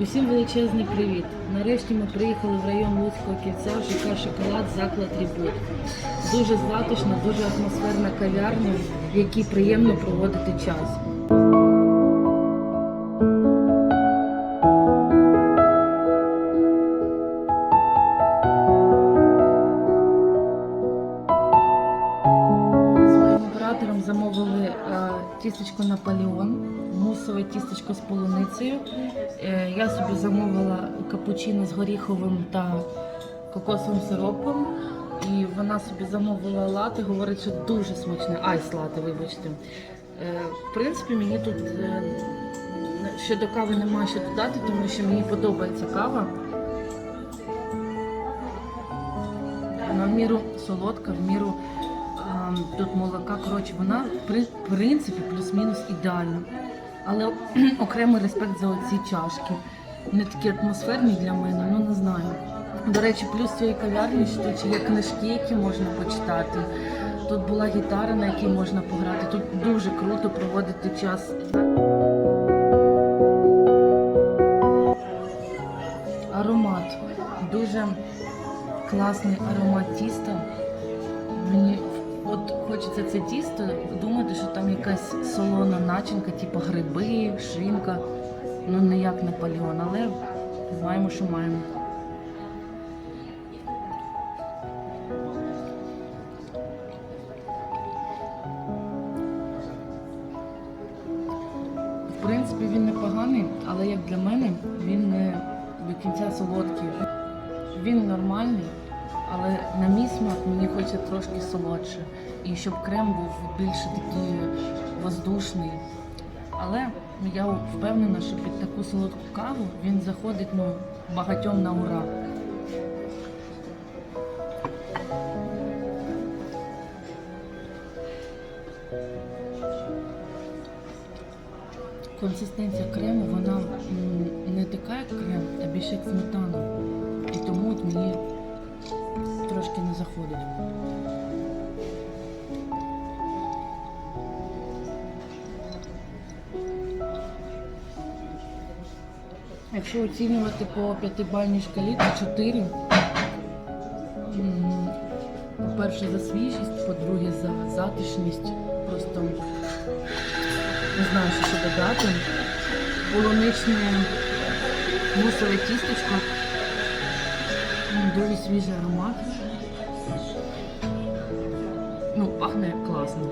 Усім величезний привіт! Нарешті ми приїхали в район Луцького кільця ЖК Шоколад, заклад Рібут. Дуже затишна, дуже атмосферна кав'ярня, в якій приємно проводити час. З моїм оператором замовили тістечко Наполеон, мусове тістечко з полуницею. Е, я собі замовила капучино з горіховим та кокосовим сиропом. І вона собі замовила лати, говорить, що дуже смачне. Айс лати, вибачте. Е, в принципі, мені тут е, ще до кави немає що додати, тому що мені подобається кава. Вона в міру солодка, в міру тут молока. Коротше, вона в принципі плюс-мінус ідеальна. Але окремий респект за оці чашки. Вони такі атмосферні для мене, ну не знаю. До речі, плюс цієї кав'ярні, що тут є книжки, які можна почитати. Тут була гітара, на якій можна пограти. Тут дуже круто проводити час. Аромат. Дуже класний аромат тіста. Хочеться це тісто думати, що там якась солона начинка, типу гриби, шинка. Ну не як але маємо, що маємо. В принципі, він непоганий, але як для мене, він не до кінця солодкий. Він нормальний, але на мій смак мені хочеться трошки солодше. І щоб крем був більше такий воздушний. Але я впевнена, що під таку солодку каву він заходить ну, багатьом на ура. Консистенція крему, вона не така, як крем, а більше як сметана. І тому мені трошки не заходить. Якщо оцінювати по п'ятибальній шкалі, то 4. По-перше, за свіжість, по-друге, за затишність. Просто не знаю, що ще додати. Полуничне мусове тістечко. Дуже свіжий аромат. Ну, пахне класно.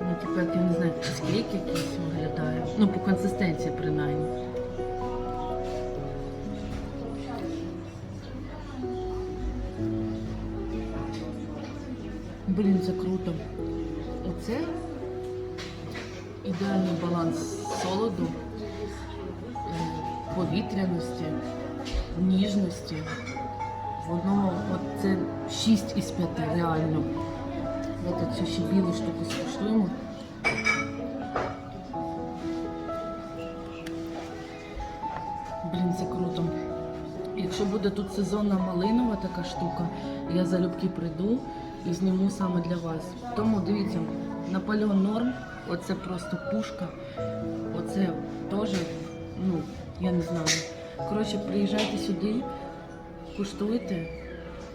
Ну, типу, як я не знаю, чизкейк якийсь виглядає. Ну, по консистенції принаймні. Блін, це круто. Оце ідеальний баланс солоду, е, повітряності, ніжності. Воно от це 6 із 5 реально. Давайте цю ще білу штуку скуштуємо. Блін, це круто. Якщо буде тут сезонна малинова така штука, я залюбки прийду і зніму саме для вас. Тому дивіться, Наполеон Норм, оце просто пушка. Оце теж, ну, я не знаю. Коротше, приїжджайте сюди, куштуйте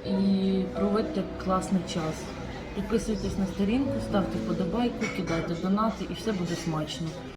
і проводьте класний час. Підписуйтесь на сторінку, ставте вподобайку, кидайте донати і все буде смачно.